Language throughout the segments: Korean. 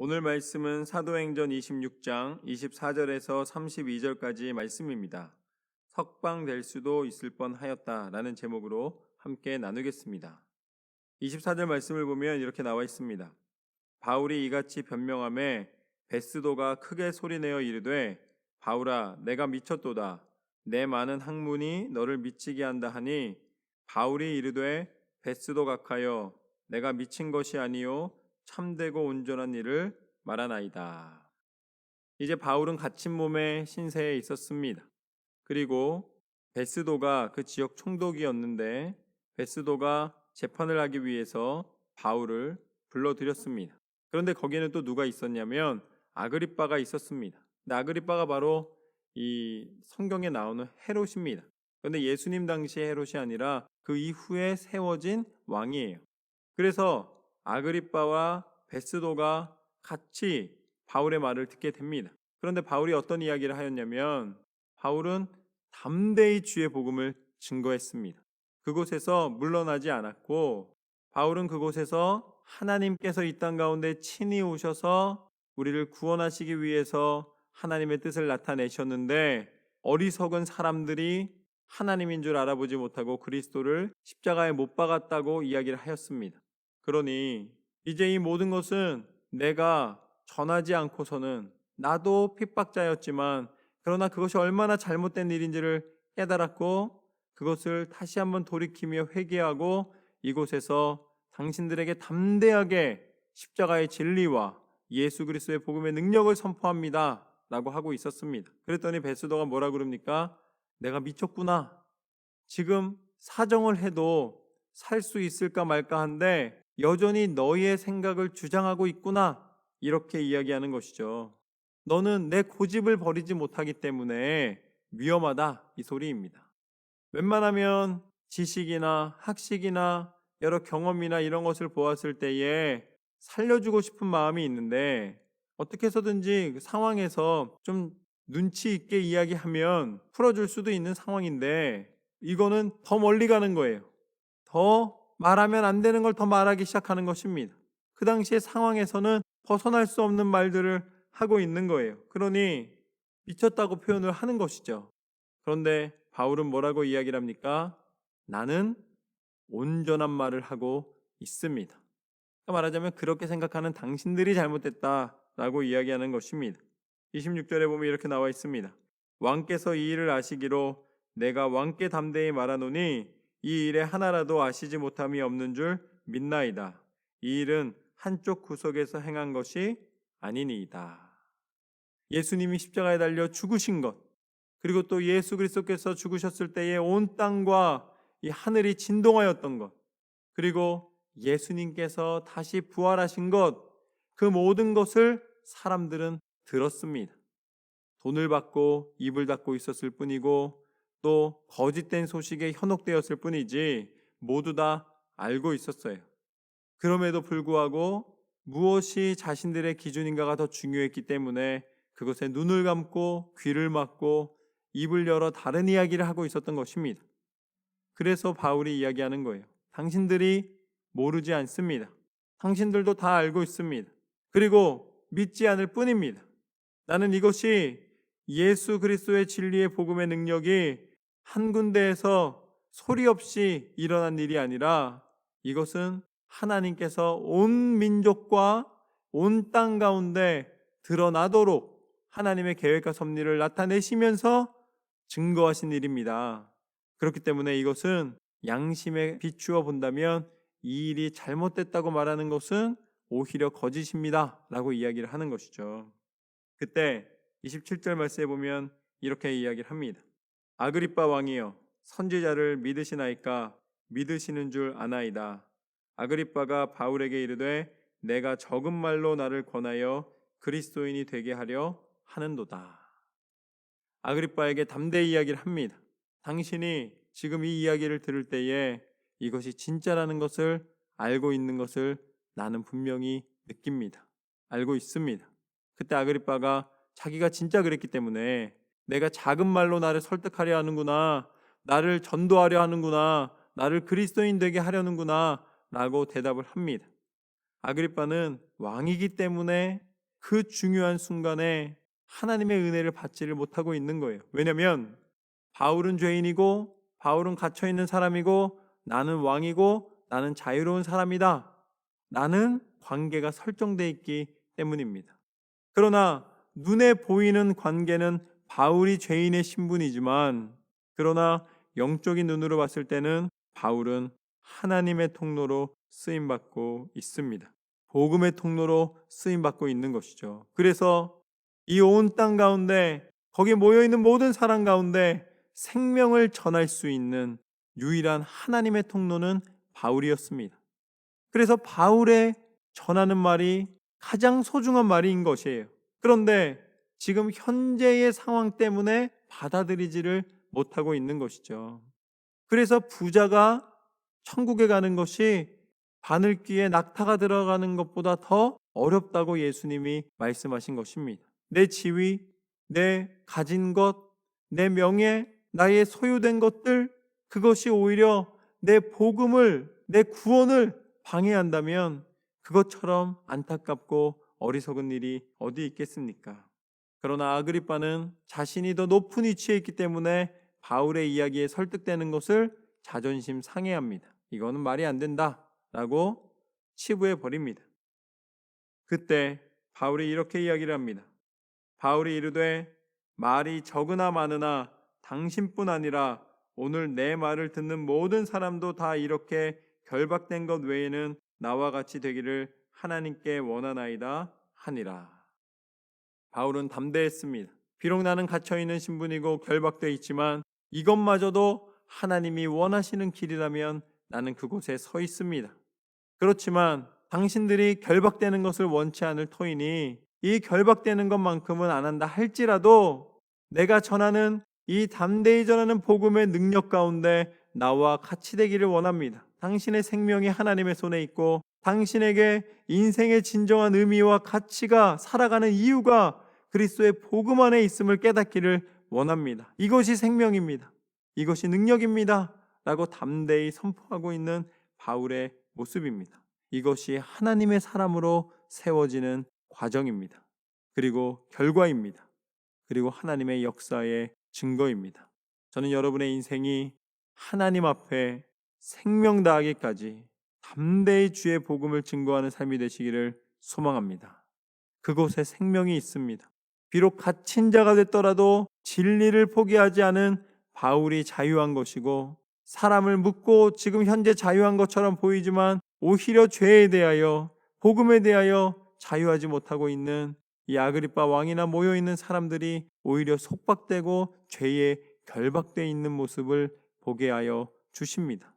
오늘 말씀은 사도행전 26장 24절에서 32절까지 말씀입니다. 석방될 수도 있을 뻔 하였다 라는 제목으로 함께 나누겠습니다. 24절 말씀을 보면 이렇게 나와 있습니다. 바울이 이같이 변명함에 베스도가 크게 소리내어 이르되 바울아 내가 미쳤도다 내 많은 학문이 너를 미치게 한다 하니 바울이 이르되 베스도 각하여 내가 미친 것이 아니요 참되고 온전한 일을 말하나이다. 이제 바울은 갇힌 몸의 신세에 있었습니다. 그리고 베스도가 그 지역 총독이었는데 베스도가 재판을 하기 위해서 바울을 불러들였습니다. 그런데 거기에는 또 누가 있었냐면 아그리빠가 있었습니다. 아그리빠가 바로 이 성경에 나오는 헤롯입니다. 그런데 예수님 당시 헤롯이 아니라 그 이후에 세워진 왕이에요. 그래서 아그리빠와 베스도가 같이 바울의 말을 듣게 됩니다. 그런데 바울이 어떤 이야기를 하였냐면 바울은 담대히 주의 복음을 증거했습니다. 그곳에서 물러나지 않았고 바울은 그곳에서 하나님께서 이 땅 가운데 친히 오셔서 우리를 구원하시기 위해서 하나님의 뜻을 나타내셨는데 어리석은 사람들이 하나님인 줄 알아보지 못하고 그리스도를 십자가에 못 박았다고 이야기를 하였습니다. 그러니 이제 이 모든 것은 내가 전하지 않고서는 나도 핍박자였지만 그러나 그것이 얼마나 잘못된 일인지를 깨달았고 그것을 다시 한번 돌이키며 회개하고 이곳에서 당신들에게 담대하게 십자가의 진리와 예수 그리스도의 복음의 능력을 선포합니다. 라고 하고 있었습니다. 그랬더니 베스도가 뭐라 그럽니까? 내가 미쳤구나. 지금 사정을 해도 살 수 있을까 말까 한데 여전히 너희의 생각을 주장하고 있구나. 이렇게 이야기하는 것이죠. 너는 내 고집을 버리지 못하기 때문에 위험하다. 이 소리입니다. 웬만하면 지식이나 학식이나 여러 경험이나 이런 것을 보았을 때에 살려주고 싶은 마음이 있는데 어떻게 해서든지 그 상황에서 좀 눈치 있게 이야기하면 풀어줄 수도 있는 상황인데 이거는 더 멀리 가는 거예요. 더 말하면 안 되는 걸 더 말하기 시작하는 것입니다. 그 당시의 상황에서는 벗어날 수 없는 말들을 하고 있는 거예요. 그러니 미쳤다고 표현을 하는 것이죠. 그런데 바울은 뭐라고 이야기를 합니까? 나는 온전한 말을 하고 있습니다. 그러니까 말하자면 그렇게 생각하는 당신들이 잘못됐다라고 이야기하는 것입니다. 26절에 보면 이렇게 나와 있습니다. 왕께서 이 일을 아시기로 내가 왕께 담대히 말하노니 이 일에 하나라도 아시지 못함이 없는 줄 믿나이다. 이 일은 한쪽 구석에서 행한 것이 아니니이다. 예수님이 십자가에 달려 죽으신 것, 그리고 또 예수 그리스도께서 죽으셨을 때에 온 땅과 이 하늘이 진동하였던 것, 그리고 예수님께서 다시 부활하신 것, 그 모든 것을 사람들은 들었습니다. 돈을 받고 입을 닫고 있었을 뿐이고 또 거짓된 소식에 현혹되었을 뿐이지 모두 다 알고 있었어요. 그럼에도 불구하고 무엇이 자신들의 기준인가가 더 중요했기 때문에 그것에 눈을 감고 귀를 막고 입을 열어 다른 이야기를 하고 있었던 것입니다. 그래서 바울이 이야기하는 거예요. 당신들이 모르지 않습니다. 당신들도 다 알고 있습니다. 그리고 믿지 않을 뿐입니다. 나는 이것이 예수 그리스도의 진리의 복음의 능력이 한 군데에서 소리 없이 일어난 일이 아니라 이것은 하나님께서 온 민족과 온 땅 가운데 드러나도록 하나님의 계획과 섭리를 나타내시면서 증거하신 일입니다. 그렇기 때문에 이것은 양심에 비추어 본다면 이 일이 잘못됐다고 말하는 것은 오히려 거짓입니다. 라고 이야기를 하는 것이죠. 그때 27절 말씀에 보면 이렇게 이야기를 합니다. 아그리빠 왕이여 선지자를 믿으시나이까 믿으시는 줄 아나이다. 아그리빠가 바울에게 이르되 내가 적은 말로 나를 권하여 그리스도인이 되게 하려 하는도다. 아그리빠에게 담대히 이야기를 합니다. 당신이 지금 이 이야기를 들을 때에 이것이 진짜라는 것을 알고 있는 것을 나는 분명히 느낍니다. 알고 있습니다. 그때 아그리빠가 자기가 진짜 그랬기 때문에 내가 작은 말로 나를 설득하려 하는구나. 나를 전도하려 하는구나. 나를 그리스도인 되게 하려는구나. 라고 대답을 합니다. 아그리빠는 왕이기 때문에 그 중요한 순간에 하나님의 은혜를 받지를 못하고 있는 거예요. 왜냐면 바울은 죄인이고 바울은 갇혀 있는 사람이고 나는 왕이고 나는 자유로운 사람이다. 나는 관계가 설정돼 있기 때문입니다. 그러나 눈에 보이는 관계는 바울이 죄인의 신분이지만 그러나 영적인 눈으로 봤을 때는 바울은 하나님의 통로로 쓰임 받고 있습니다. 복음의 통로로 쓰임 받고 있는 것이죠. 그래서 이 온 땅 가운데 거기 모여 있는 모든 사람 가운데 생명을 전할 수 있는 유일한 하나님의 통로는 바울이었습니다. 그래서 바울의 전하는 말이 가장 소중한 말인 것이에요. 그런데 지금 현재의 상황 때문에 받아들이지를 못하고 있는 것이죠. 그래서 부자가 천국에 가는 것이 바늘귀에 낙타가 들어가는 것보다 더 어렵다고 예수님이 말씀하신 것입니다. 내 지위, 내 가진 것, 내 명예, 나의 소유된 것들, 그것이 오히려 내 복음을, 내 구원을 방해한다면 그것처럼 안타깝고 어리석은 일이 어디 있겠습니까? 그러나 아그리빠는 자신이 더 높은 위치에 있기 때문에 바울의 이야기에 설득되는 것을 자존심 상해합니다. 이거는 말이 안 된다. 라고 치부해 버립니다. 그때 바울이 이렇게 이야기를 합니다. 바울이 이르되 말이 적으나 많으나 당신뿐 아니라 오늘 내 말을 듣는 모든 사람도 다 이렇게 결박된 것 외에는 나와 같이 되기를 하나님께 원하나이다 하니라. 바울은 담대했습니다. 비록 나는 갇혀 있는 신분이고 결박되어 있지만 이것마저도 하나님이 원하시는 길이라면 나는 그곳에 서 있습니다. 그렇지만 당신들이 결박되는 것을 원치 않을 터이니 이 결박되는 것만큼은 안 한다 할지라도 내가 전하는 이 담대히 전하는 복음의 능력 가운데 나와 같이 되기를 원합니다. 당신의 생명이 하나님의 손에 있고 당신에게 인생의 진정한 의미와 가치가 살아가는 이유가 그리스도의 복음 안에 있음을 깨닫기를 원합니다. 이것이 생명입니다. 이것이 능력입니다. 라고 담대히 선포하고 있는 바울의 모습입니다. 이것이 하나님의 사람으로 세워지는 과정입니다. 그리고 결과입니다. 그리고 하나님의 역사의 증거입니다. 저는 여러분의 인생이 하나님 앞에 생명 다하기까지 담대히 주의 복음을 증거하는 삶이 되시기를 소망합니다. 그곳에 생명이 있습니다. 비록 갇힌 자가 됐더라도 진리를 포기하지 않은 바울이 자유한 것이고 사람을 묻고 지금 현재 자유한 것처럼 보이지만 오히려 죄에 대하여 복음에 대하여 자유하지 못하고 있는 이 아그리파 왕이나 모여 있는 사람들이 오히려 속박되고 죄에 결박되어 있는 모습을 보게 하여 주십니다.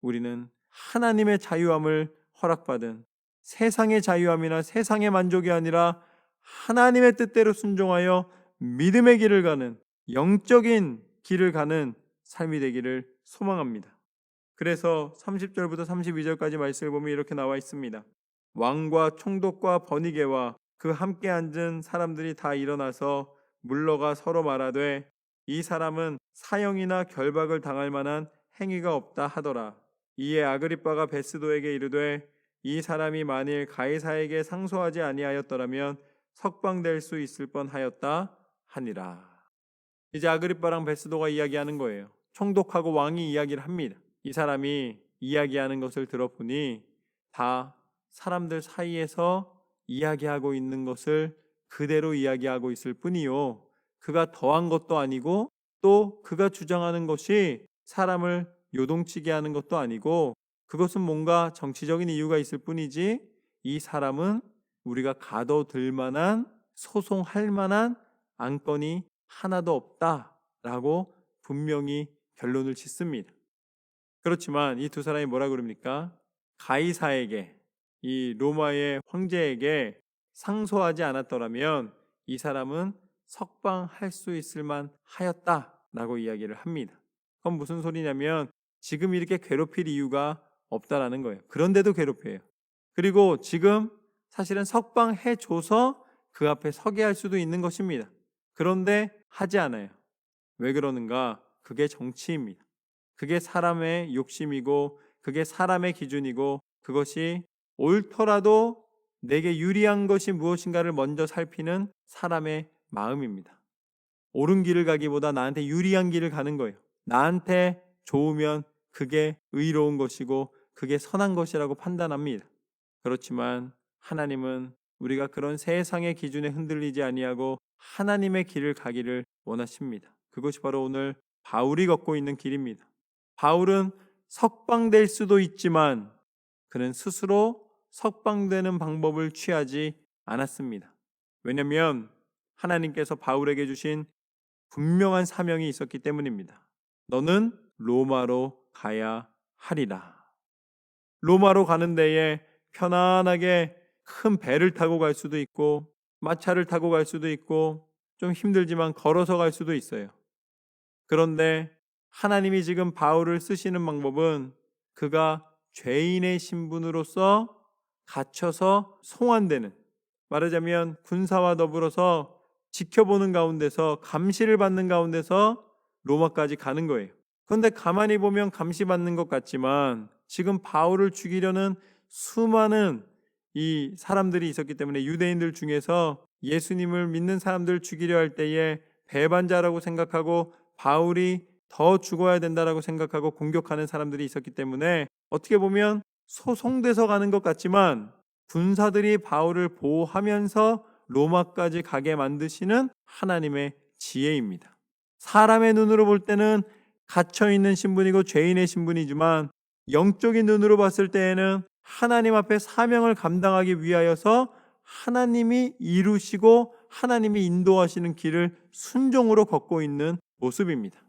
우리는 하나님의 자유함을 허락받은 세상의 자유함이나 세상의 만족이 아니라 하나님의 뜻대로 순종하여 믿음의 길을 가는 영적인 길을 가는 삶이 되기를 소망합니다. 그래서 30절부터 32절까지 말씀을 보면 이렇게 나와 있습니다. 왕과 총독과 번이게와 그 함께 앉은 사람들이 다 일어나서 물러가 서로 말하되 이 사람은 사형이나 결박을 당할 만한 행위가 없다 하더라. 이에 아그리빠가 베스도에게 이르되 이 사람이 만일 가이사에게 상소하지 아니하였더라면 석방될 수 있을 뻔하였다 하니라. 이제 아그리빠랑 베스도가 이야기하는 거예요. 총독하고 왕이 이야기를 합니다. 이 사람이 이야기하는 것을 들어보니 다 사람들 사이에서 이야기하고 있는 것을 그대로 이야기하고 있을 뿐이요. 그가 더한 것도 아니고 또 그가 주장하는 것이 사람을 요동치게 하는 것도 아니고 그것은 뭔가 정치적인 이유가 있을 뿐이지 이 사람은 우리가 가둬들 만한 소송할 만한 안건이 하나도 없다라고 분명히 결론을 짓습니다. 그렇지만 이 두 사람이 뭐라 그럽니까? 가이사에게 이 로마의 황제에게 상소하지 않았더라면 이 사람은 석방할 수 있을 만 하였다라고 이야기를 합니다. 그건 무슨 소리냐면 지금 이렇게 괴롭힐 이유가 없다라는 거예요. 그런데도 괴롭혀요. 그리고 지금 사실은 석방해 줘서 그 앞에 서게 할 수도 있는 것입니다. 그런데 하지 않아요. 왜 그러는가? 그게 정치입니다. 그게 사람의 욕심이고 그게 사람의 기준이고 그것이 옳더라도 내게 유리한 것이 무엇인가를 먼저 살피는 사람의 마음입니다. 옳은 길을 가기보다 나한테 유리한 길을 가는 거예요. 나한테 좋으면 그게 의로운 것이고 그게 선한 것이라고 판단합니다. 그렇지만 하나님은 우리가 그런 세상의 기준에 흔들리지 아니하고 하나님의 길을 가기를 원하십니다. 그것이 바로 오늘 바울이 걷고 있는 길입니다. 바울은 석방될 수도 있지만 그는 스스로 석방되는 방법을 취하지 않았습니다. 왜냐하면 하나님께서 바울에게 주신 분명한 사명이 있었기 때문입니다. 너는 로마로 가야 하리라. 로마로 가는 데에 편안하게 큰 배를 타고 갈 수도 있고 마차를 타고 갈 수도 있고 좀 힘들지만 걸어서 갈 수도 있어요. 그런데 하나님이 지금 바울을 쓰시는 방법은 그가 죄인의 신분으로서 갇혀서 송환되는 말하자면 군사와 더불어서 지켜보는 가운데서 감시를 받는 가운데서 로마까지 가는 거예요. 그런데 가만히 보면 감시받는 것 같지만 지금 바울을 죽이려는 수많은 이 사람들이 있었기 때문에 유대인들 중에서 예수님을 믿는 사람들 죽이려 할 때에 배반자라고 생각하고 바울이 더 죽어야 된다라고 생각하고 공격하는 사람들이 있었기 때문에 어떻게 보면 소송돼서 가는 것 같지만 군사들이 바울을 보호하면서 로마까지 가게 만드시는 하나님의 지혜입니다. 사람의 눈으로 볼 때는 갇혀 있는 신분이고 죄인의 신분이지만 영적인 눈으로 봤을 때에는 하나님 앞에 사명을 감당하기 위하여서 하나님이 이루시고 하나님이 인도하시는 길을 순종으로 걷고 있는 모습입니다.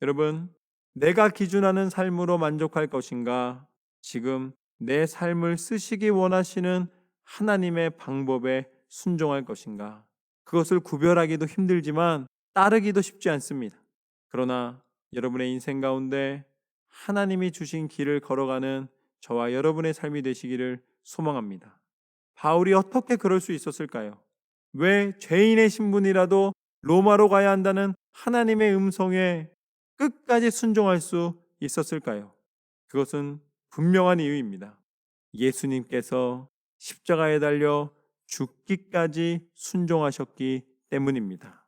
여러분, 내가 기준하는 삶으로 만족할 것인가? 지금 내 삶을 쓰시기 원하시는 하나님의 방법에 순종할 것인가? 그것을 구별하기도 힘들지만 따르기도 쉽지 않습니다. 그러나 여러분의 인생 가운데 하나님이 주신 길을 걸어가는 저와 여러분의 삶이 되시기를 소망합니다. 바울이 어떻게 그럴 수 있었을까요? 왜 죄인의 신분이라도 로마로 가야 한다는 하나님의 음성에 끝까지 순종할 수 있었을까요? 그것은 분명한 이유입니다. 예수님께서 십자가에 달려 죽기까지 순종하셨기 때문입니다.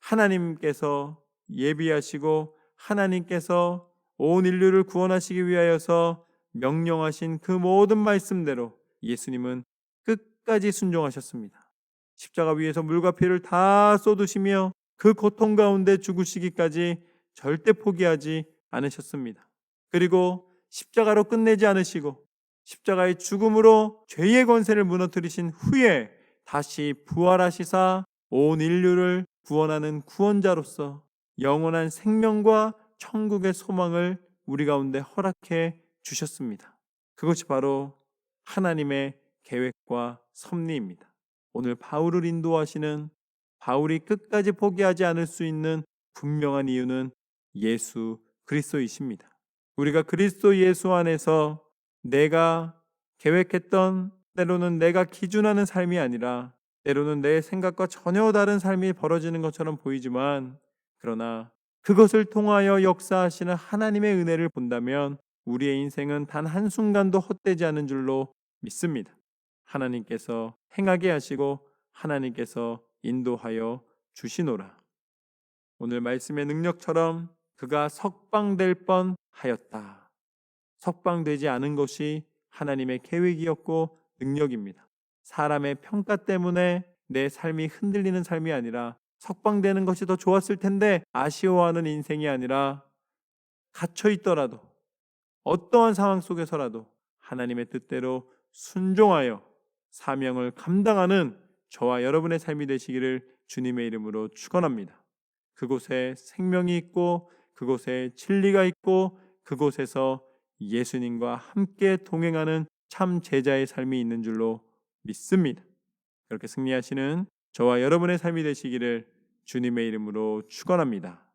하나님께서 예비하시고 하나님께서 온 인류를 구원하시기 위하여서 명령하신 그 모든 말씀대로 예수님은 끝까지 순종하셨습니다. 십자가 위에서 물과 피를 다 쏟으시며 그 고통 가운데 죽으시기까지 절대 포기하지 않으셨습니다. 그리고 십자가로 끝내지 않으시고 십자가의 죽음으로 죄의 권세를 무너뜨리신 후에 다시 부활하시사 온 인류를 구원하는 구원자로서 영원한 생명과 천국의 소망을 우리 가운데 허락해 주셨습니다. 그것이 바로 하나님의 계획과 섭리입니다. 오늘 바울을 인도하시는 바울이 끝까지 포기하지 않을 수 있는 분명한 이유는 예수 그리스도이십니다. 우리가 그리스도 예수 안에서 내가 계획했던 때로는 내가 기준하는 삶이 아니라 때로는 내 생각과 전혀 다른 삶이 벌어지는 것처럼 보이지만 그러나 그것을 통하여 역사하시는 하나님의 은혜를 본다면 우리의 인생은 단 한순간도 헛되지 않은 줄로 믿습니다. 하나님께서 행하게 하시고 하나님께서 인도하여 주시노라. 오늘 말씀의 능력처럼 그가 석방될 뻔 하였다. 석방되지 않은 것이 하나님의 계획이었고 능력입니다. 사람의 평가 때문에 내 삶이 흔들리는 삶이 아니라 석방되는 것이 더 좋았을 텐데 아쉬워하는 인생이 아니라 갇혀 있더라도 어떠한 상황 속에서라도 하나님의 뜻대로 순종하여 사명을 감당하는 저와 여러분의 삶이 되시기를 주님의 이름으로 축원합니다. 그곳에 생명이 있고 그곳에 진리가 있고 그곳에서 예수님과 함께 동행하는 참 제자의 삶이 있는 줄로 믿습니다. 그렇게 승리하시는 저와 여러분의 삶이 되시기를 주님의 이름으로 축원합니다.